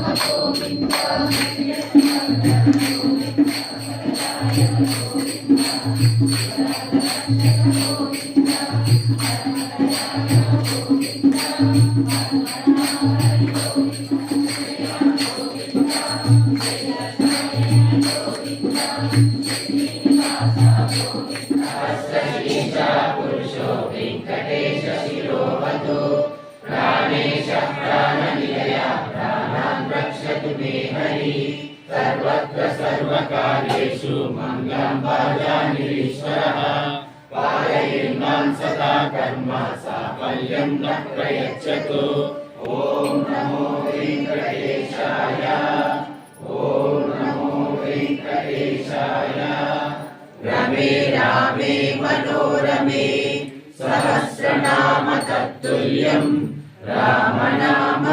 గోవింద. सर्वकार्येषु मङ्गलं भजानिरीश्वरः पालयेन्मां सदा कर्म साफल्यं न प्रयच्छतु ॐ नमो वेङ्कटेशाय ॐ नमो वेङ्कटेशाय रमे रामे मनोरमे सहस्रनाम तत्तुल्यं रामनाम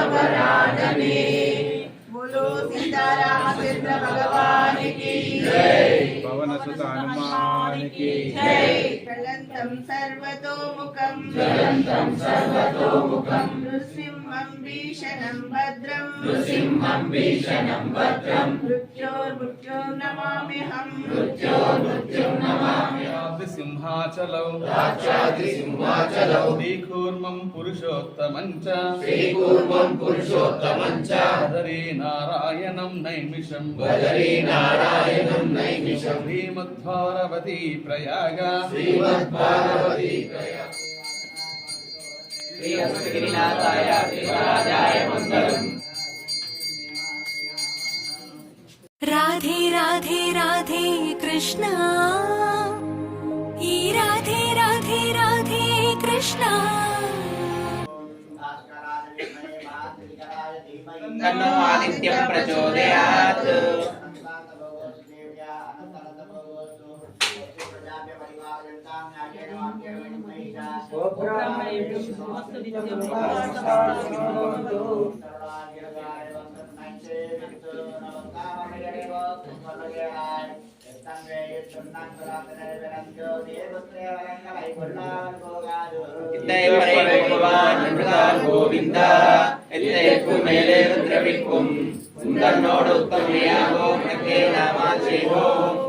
take. జయంతం సర్వతోముఖం. జయంతం సర్వతోముఖం. నృసింహం భీషణం భద్రం. నృసింహం భీషణం భద్రం. మృత్యోర్మృత్యోర్నమామ్యహం నైమిషం. వదరీ ప్రయాగ. శ్రీమద్వార राधे राधे राधे कृष्णा। राधे राधे राधे कृष्णा। तन्नो प्रचोदयात्। கோவிந்தா எத்தனைக்கும் மேலே உத்தரவிக்கும் உந்தன்னோடு உத்தமையாகோ உனக்கே நாமா செய்வோம்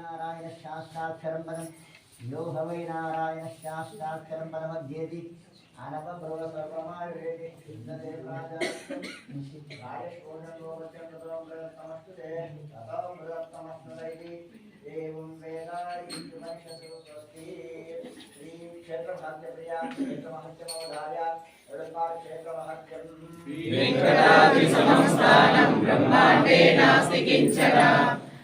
నారాయణ శాస్త్రాక్షరం పదం यो भवै नारायणशास्त्राक्षरं परमध्येति अनवप्रवसर्वमायुर्वेदिष्णतेर्प्राजास्तमस्तु एवं वेदारिषतु स्वस्ति श्रीं क्षेत्रमहत्यप्रिया क्षेत्रमहत्यमवधार्य क्षेत्रमहत्यं वेङ्कटादिसंस्थानं ब्रह्माण्डे नास्ति किञ्चन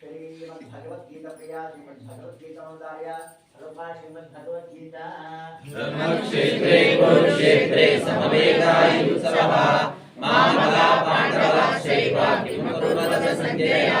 श्रीमद्भगवद्गीत प्रिया श्रीमद्भगवद्गीतानुदार्य सर्वा श्रीमद्भगवद्गीता धर्मक्षेत्रे कुरुक्षेत्रे समवेगायुत्सवः मामला पाण्डवा शैव किमकुर्वत सञ्जया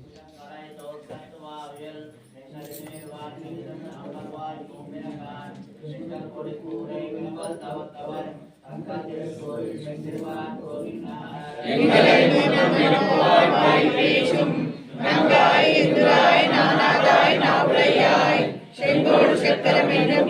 சாய்த்துவாவியல் வாக்கியம் அமர்வாய் கும்பினகான் சிங்கள் கொடி கூரை வினவல் தவத்தவர் தங்கத்தில் கோயில் சென்றிருவார் செங்கோடு சக்கரம் என்னும்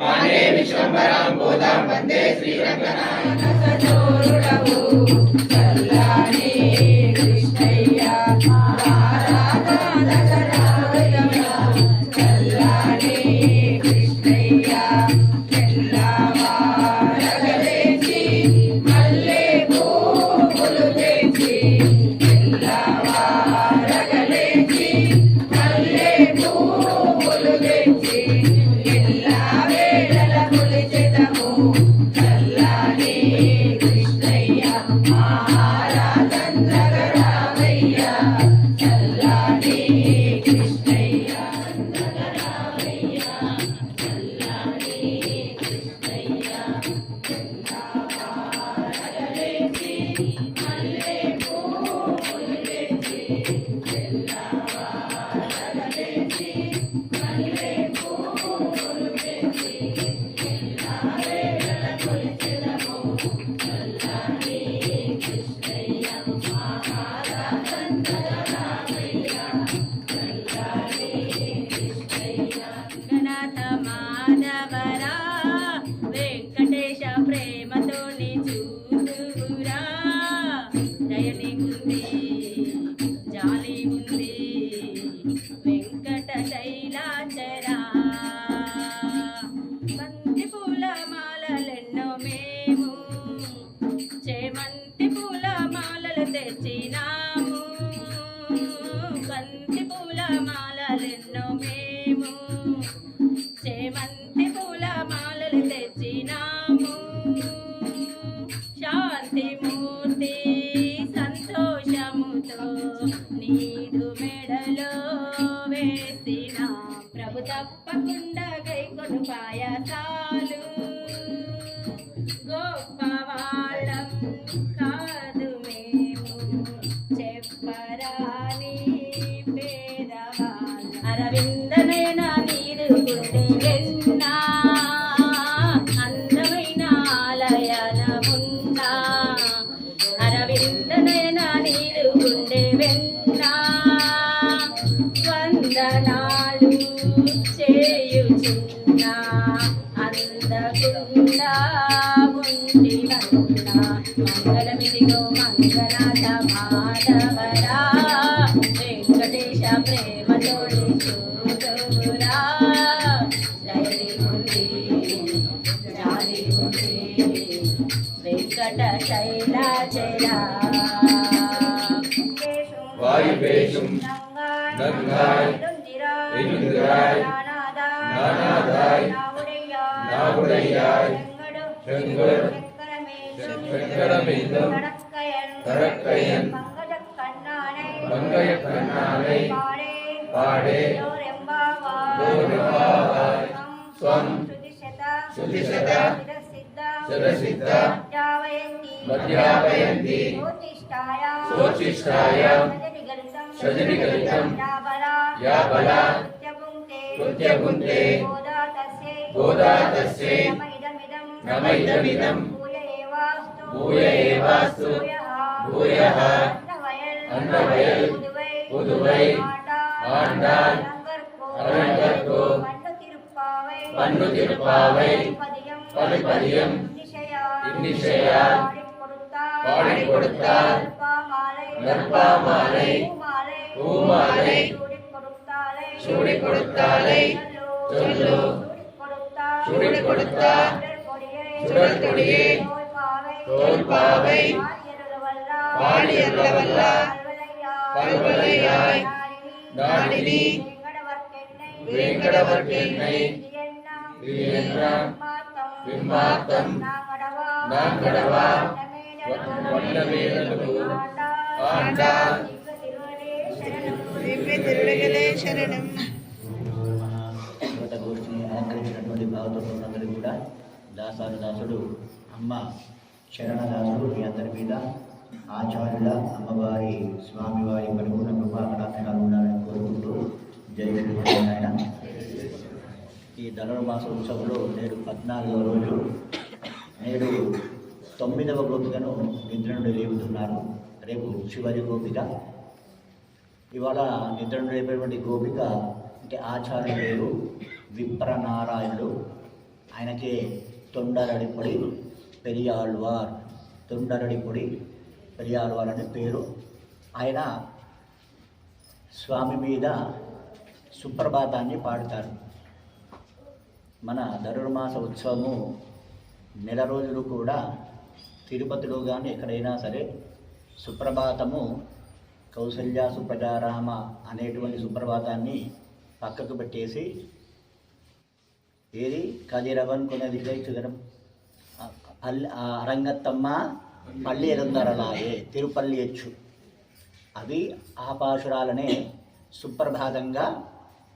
మానే విశ్వంబరాం గోదాం వందే శ్రీరంగనాథ సోరుడవు చల్లాని సంతోషముతో నీదు మెడలో వేసిన ప్రభు తప్పకుండా దానాలు చేయుచున్న అందకుండా ఉండి వల్ల మంగళమిదిగో మంగళాత మాధవరా. వెంకటేశ ప్రేమతోడు చూడవురా. లైలి ఉంది గంగా நாகுடையாய் எங்கள் வெங்கடமேதம் தரக்கையன் மங்கைய கண்ணானை பாடே கோரிபாவாய் ஸ்வம் சுதிசத சுதசித்த மத்யாபயந்தி சோச்சிஷ்டாய சஜனிகலிதம் யாபலா कृत्यपुन्ते பூதாதஸ்ரே நம இதமிதம் பூய ஏவாஸ்து பூயஹ அன்னவயல் புதுவை ஆண்டாள் அரங்கற்கோ பன்னு திருப்பாவை பதிப்பதியம் இன்னிசையா பாடி கொடுத்தால் நற்பா மாலை பூமாலை சூடி கொடுத்தாலை சொல்லு சுடர் கொடுத்தார் சுடர் கொடியே தோல் பாவை பாலியல்லவல்லார் பல்வலையாய் நாடினி வேங்கடவர்க்கென்னை இது ஆண்டா. திவ்ய మంది భాగవతులందరికీ కూడా దాసాను దాసుడు అమ్మ శరణదాసుడు మీ అందరి మీద ఆచార్యుల అమ్మవారి స్వామివారి పరిపూర్ణ కృపా ఉండాలని కోరుకుంటూ జై ఆయన ఈ ధనుర్మాస ఉత్సవంలో నేడు పద్నాలుగవ రోజు నేడు తొమ్మిదవ గోపికను నిద్ర నుండి లేపుతున్నారు. రేపు శివరి గోపిక. ఇవాళ నిద్ర నుండి లేపేటువంటి గోపిక అంటే ఆచార్య పేరు విప్రనారాయణుడు ఆయనకే తొండరడిపొడి పెరియాళ్వార్. తొండరడిపొడి పెరియాళ్వార్ అనే పేరు. ఆయన స్వామి మీద సుప్రభాతాన్ని పాడతారు. మన ధనుర్మాస ఉత్సవము నెల రోజులు కూడా తిరుపతిలో కానీ ఎక్కడైనా సరే సుప్రభాతము కౌసల్య సుప్రజారామ అనేటువంటి సుప్రభాతాన్ని పక్కకు పెట్టేసి ఏది కదిరవన్ కొనది సుగరం అల్ అరంగత్తమ్మ పల్లి ఎరుందరలాయే తిరుపల్లి ఎచ్చు. అవి ఆపాశురాలనే సుప్రభాతంగా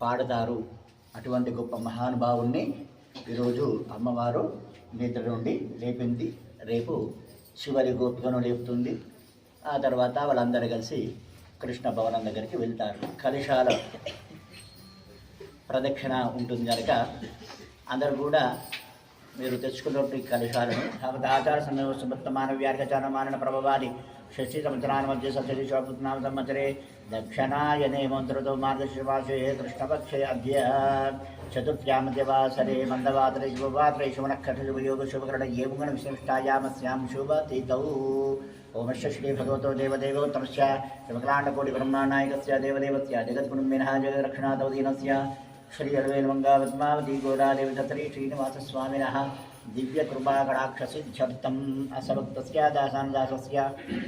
పాడతారు. అటువంటి గొప్ప మహానుభావుణ్ణి ఈరోజు అమ్మవారు నిద్ర నుండి లేపింది. రేపు శివరి గోపికను లేపుతుంది. ఆ తర్వాత వాళ్ళందరూ కలిసి కృష్ణ భవనం దగ్గరికి వెళ్తారు. కలశాల ప్రదక్షిణ ఉంటుంది కనుక అందరూ కూడా మీరు తెచ్చుకున్నట్టు ఈ కలశాలను కాబట్టి ఆచార సమయ సమత్త మానవ వ్యాఖ్యాన మానన ప్రభావాన్ని షష్ఠి సంవత్సరాల మధ్య సప్తతి శోభృతనామ సంవత్సరే దక్షిణాయనే మంత్రతో మార్గశివాసే కృష్ణపక్షే అద్య చతుర్థ్యామ దివాసరే మందవాతరే శుభవాత్రే శుభనక్షత్రశుభయోగ శుభకరణ ఏముగణ విశిష్టాయామస్యాం తీతౌ ఓమశ్చ శ్రీ భగవతో దేవదేవోత్తమస్య శివకలాండకోటి బ్రహ్మానాయకస్య దేవదేవస్య జగద్గుణమినః జగద్రక్షణాదవదీనస్య శ్రీ అరవేల్మంగాపద్మావతి గోదాదేవి శ్రీ దివ్యకృపాకడాక్షసిద్ధ్యర్థం దివ్యకృపాకటాక్షసిద్ధ్యర్థం అసభక్తస్య దాసానదాసస్య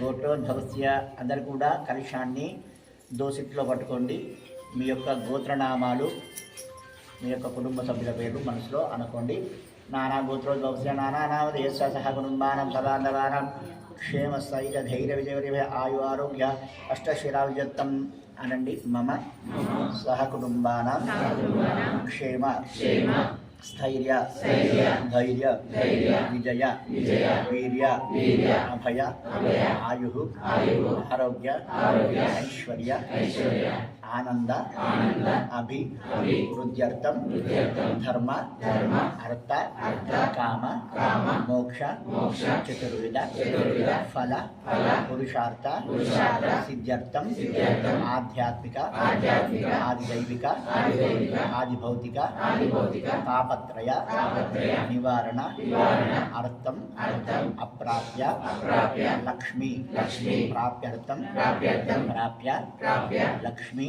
గోత్రోద్భవస్య అందరు కూడా కలుషాన్ని దోసిట్లో పట్టుకోండి. మీ యొక్క గోత్రనామాలు మీ యొక్క కుటుంబ సభ్యుల పేర్లు మనసులో అనుకోండి. నానా గోత్రోద్భవస్య నానానామదేశ సహ కుటుంబానం సదాంధవానం క్షేమ స్థైర్య ధైర్య విజయ ఆయు ఆరోగ్య అష్టశిరావిజత్తం అనండి. మమ సహకుటుంబాం క్షేమ స్థైర్య ధైర్య విజయ వీర్య అభయ ఆయు ఆరోగ్య ఐశ్వర్య आनंद अभि वृद्ध्यर्थम धर्म अर्थ काम मोक्ष चतुर्विध फल पुरुषार्थ सिद्ध्यर्थम आध्यात्मिक आदिदैविक आदिभौतिक तापत्रय निवारण अर्थम अप्राप्य लक्ष्मी प्राप्यर्थम प्राप्य लक्ष्मी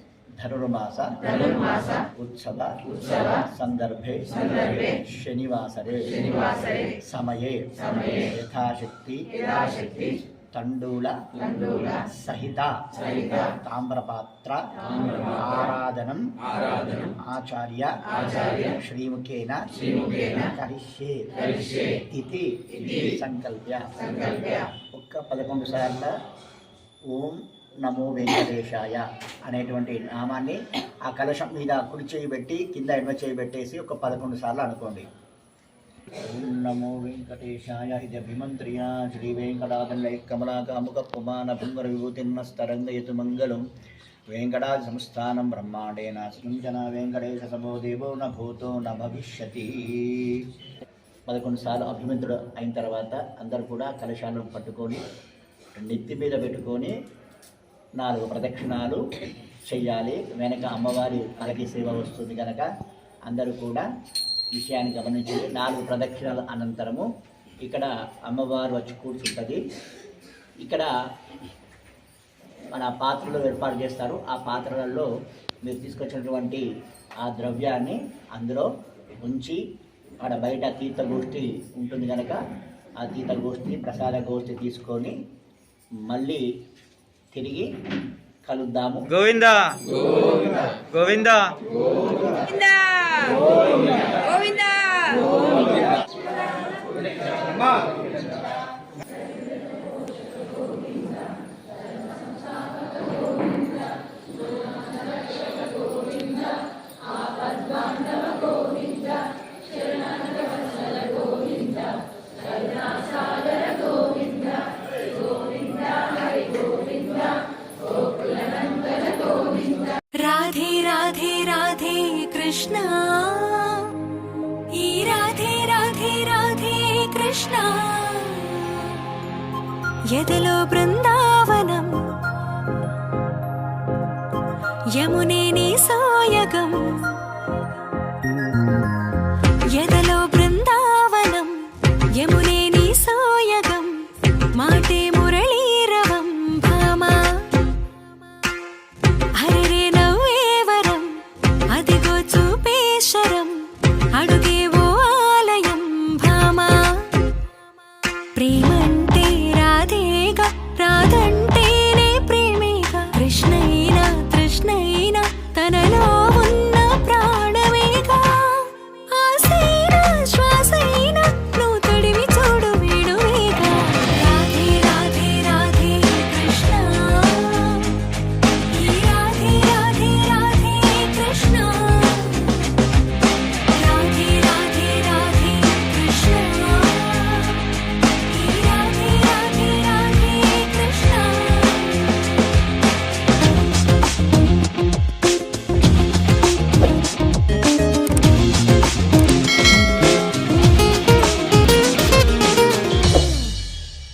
ధనుర్మాస ఉత్సవ సందర్భే శనివాసరే సమయే యథాశక్తి తండూల సహిత తామ్రపాత్ర ఆరాధనం ఆచార్య శ్రీముఖేన కరిష్యే ఇది సంకల్ప్య ఒక్క పదకొండు సార్ల ఓం నమో వెంకటేశాయ అనేటువంటి నామాన్ని ఆ కలశం మీద కుడి చేయి పెట్టి కింద ఎడమ చేయి పెట్టేసి ఒక పదకొండు సార్లు అనుకోండి. ఓం నమో వెంకటేశాయ. ఇది అభిమంత్రియ. శ్రీ వెంకటాదలై కమలాకాముక పుమాన భృంగర విభూతిన్నస్తరంగయతు మంగళం. వెంకటాది సంస్థానం బ్రహ్మాండేన సృంజన వెంకటేశ సమో దేవో న భూతో న భవిష్యతి పదకొండు సార్లు అభిమంతుడు అయిన తర్వాత అందరూ కూడా కలశాలను పట్టుకొని నెత్తి మీద పెట్టుకొని నాలుగు ప్రదక్షిణాలు చెయ్యాలి. వెనక అమ్మవారి పలకి సేవ వస్తుంది కనుక అందరూ కూడా విషయాన్ని గమనించి నాలుగు ప్రదక్షిణాల అనంతరము ఇక్కడ అమ్మవారు వచ్చి కూర్చుంటుంది. ఇక్కడ మన పాత్రలు ఏర్పాటు చేస్తారు. ఆ పాత్రలలో మీరు తీసుకొచ్చినటువంటి ఆ ద్రవ్యాన్ని అందులో ఉంచి ఆడ బయట తీర్థ గోష్ఠి ఉంటుంది కనుక ఆ తీర్థ గోష్ఠి ప్రసాద గోష్ఠి తీసుకొని మళ్ళీ తిరిగి కలుద్దాము. గోవింద. గోవింద. గోవిందా. గోవిందా.